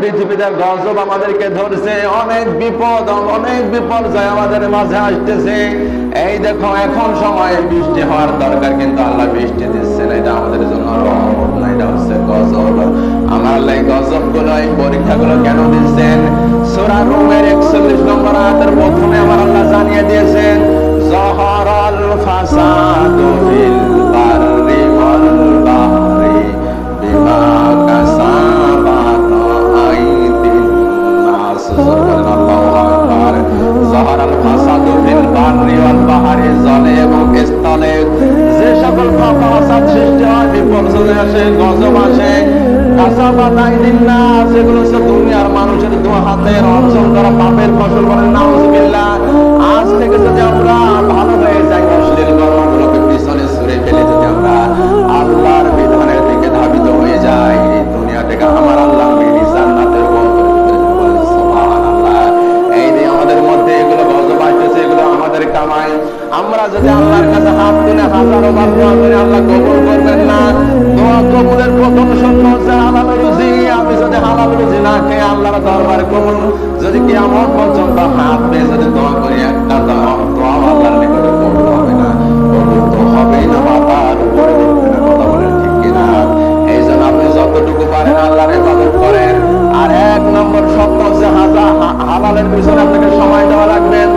পৃথিবীতে গজব আমাদেরকে ধরছে, অনেক বিপদ, অনেক বিপর্যয় আমাদের মাঝে আসতেছে। এই দেখো, এখন সময় বৃষ্টি হওয়ার দরকার, কিন্তু আল্লাহ বৃষ্টি দিচ্ছে না এটা আমাদের জন্য রহমত না, এটা হচ্ছে গজব। আমার আল্লাহ গজবগুলো এই পরীক্ষাগুলো কেন দিচ্ছেন? সূরা রুমের 41 নম্বর আয়াতের প্রথমে আমার আল্লাহ জানিয়ে দিয়েছেন জহরাল ফাসাদু বাহরি, জলে এবং স্থলে যে সকল আজ থেকে আমরা ভালো হয়ে যাই পিছনে ফেলে, যদি আমরা আল্লাহর বিধানের দিকে ধাবিত হয়ে এই দুনিয়া থেকে আমার আল্লাহ কামাই। আমরা যদি আল্লাহর কাছে হাত তুলে হাজারো বার দোয়া করি, আল্লাহ কবুল করবেন না। দোয়া কবুলের প্রথম শর্ত হচ্ছে হালাল রুজি। আমি যদি হালাল রুজি না খেয়ে আল্লাহর দরবার কবুল, যদি কি আমার পর্যন্ত হাত পেয়ে যদি দোয়া করি, একটা দোয়া দোয়া আল্লাহর নিকটে কবুল হবে না। কবুল তো হবেই না মাথার উপরে। আর এক নম্বর শর্ত হচ্ছে হালালের পিছনে আপনাকে সময় দেওয়া রাখবেন